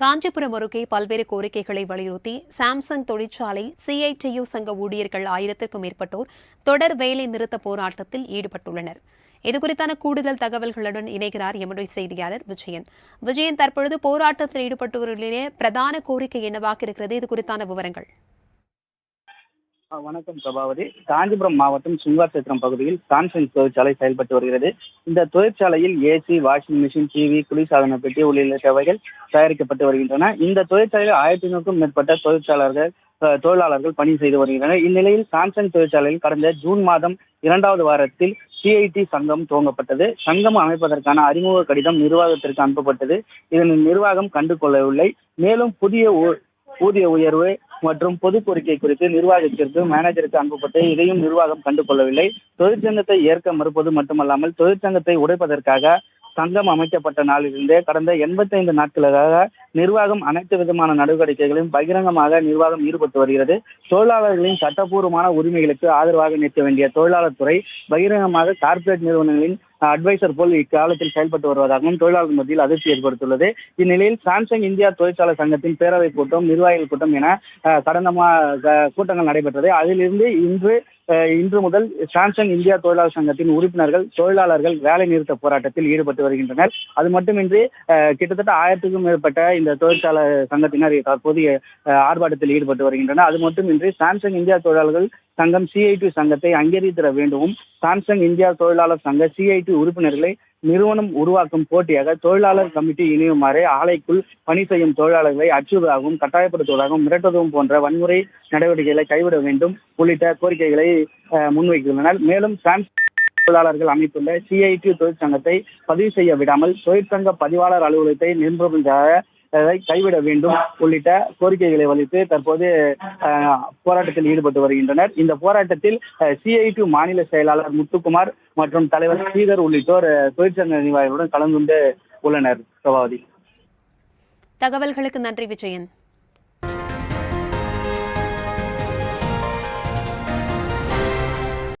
காஞ்சிபுரம் அருகே பல்வேறு கோரிக்கைகளை வலியுறுத்தி சாம்சங் தொழிற்சாலை சிஐடியு சங்க ஊழியர்கள் ஆயிரத்திற்கும் மேற்பட்டோர் தொடர் வேலை நிறுத்த போராட்டத்தில் ஈடுபட்டுள்ளனர். இதுகுறித்தான கூடுதல் தகவல்களுடன் இணைகிறார் எமனுடைய செய்தியாளர் விஜயன். விஜயன் தற்பொழுது போராட்டத்தில் ஈடுபட்டவர்களிடையே பிரதான கோரிக்கை என்னவாக இருக்கிறது? இது குறித்தான விவரங்கள். வணக்கம் பிரபாவதி. காஞ்சிபுரம் மாவட்டம் சுங்காசேத்திரம் பகுதியில் கான்சன் தொழிற்சாலை செயல்பட்டு வருகிறது. இந்த தொழிற்சாலையில் ஏசி வாஷிங் மிஷின் டிவி குளிர்சாதன பெட்டி உள்ளிட்டவைகள் தயாரிக்கப்பட்டு வருகின்றன. இந்த தொழிற்சாலையில் ஆயிரத்தி நூறுக்கும் மேற்பட்ட தொழிற்சாலர்கள் தொழிலாளர்கள் பணி செய்து வருகின்றனர். இந்நிலையில் சாம்சங் தொழிற்சாலையில் கடந்த ஜூன் மாதம் இரண்டாவது வாரத்தில் சிஐடி சங்கம் துவங்கப்பட்டது. சங்கம் அமைப்பதற்கான அறிமுக கடிதம் நிர்வாகத்திற்கு அனுப்பப்பட்டது. இதன் நிர்வாகம் கண்டுகொள்ளவில்லை. மேலும் புதிய ஊதிய உயர்வு மற்றும் பொது கோரிக்கை குறித்து நிர்வாகத்திற்கு மேனேஜருக்கு அனுப்பப்பட்டு இதையும் நிர்வாகம் கண்டு கொள்ளவில்லை தொழிற்சங்கத்தை ஏற்க மறுப்பது மட்டுமல்லாமல் தொழிற்சங்கத்தை உடைப்பதற்காக சங்கம் அமைக்கப்பட்ட நாளிலிருந்தே கடந்த எண்பத்தைந்து நாட்களாக நிர்வாகம் அனைத்து விதமான நடவடிக்கைகளையும் பகிரங்கமாக நிர்வாகம் ஈடுபட்டு வருகிறது. தொழிலாளர்களின் சட்டப்பூர்வமான உரிமைகளுக்கு ஆதரவாக நிற்க வேண்டிய தொழிலாளர் துறை பகிரங்கமாக கார்ப்பரேட் நிறுவனங்களின் அட்வைசர் போல் இக்காலத்தில் செயல்பட்டு வருவதாகவும் தொழிலாளர் மத்தியில் அதிர்ச்சி ஏற்படுத்தியுள்ளது. இந்நிலையில் சாம்சங் இந்தியா தொழிற்சாலை சங்கத்தின் பேரவை கூட்டம் நிர்வாகிகள் கூட்டம் என கடந்த மா கூட்டங்கள் நடைபெற்றது. அதிலிருந்து இன்று இன்று முதல் சாம்சங் இந்தியா தொழிலாளர் சங்கத்தின் உறுப்பினர்கள் தொழிலாளர்கள் வேலை நிறுத்த போராட்டத்தில் ஈடுபட்டு வருகின்றனர். அது மட்டுமின்றி கிட்டத்தட்ட ஆயிரத்துக்கும் மேற்பட்ட இந்த தொழிற்சாலை சங்கத்தினர் தற்போது ஆர்ப்பாட்டத்தில் ஈடுபட்டு வருகின்றனர். அது மட்டுமின்றி சாம்சங் இந்தியா தொழிலாளர்கள் சங்கம் சிஐடி சங்கத்தை அங்கீகரித்திட வேண்டும் சாம்சங் இந்தியா தொழிலாளர் சங்க சிஐடி உறுப்பினர்களை நிறுவனம் உருவாக்கும் போட்டியாக தொழிலாளர் கமிட்டி இணையுமாறு ஆலைக்குள் பணி செய்யும் தொழிலாளர்களை அச்சுறுவதாகவும் கட்டாயப்படுத்துவதாகவும் மிரட்டுவதும் போன்ற வன்முறை நடவடிக்கைகளை கைவிட வேண்டும் உள்ளிட்ட கோரிக்கைகளை அஹ், முன்வைத்துள்ளனர் மேலும் பிரான்ஸ் தொழிலாளர்கள் அமைத்துள்ள சிஐடி தொழிற்சங்கத்தை பதிவு செய்ய விடாமல் தொழிற்சங்க பதிவாளர் அலுவலகத்தை நிர்பந்தமாக கைவிட வேண்டும் உள்ளிட்ட கோரிக்கைகளை வலித்து தற்போது போராட்டத்தில் ஈடுபட்டு வருகின்றனர். இந்த போராட்டத்தில் சிஐடி மாநில செயலாளர் முத்துக்குமார் மற்றும் தலைவர் ஸ்ரீதர் உள்ளிட்டோர் தொழிற்சங்க நிர்வாகிகளுடன் கலந்து கொண்டு உள்ளனர். சபாவதி தகவல்களுக்கு நன்றி விஜயன்.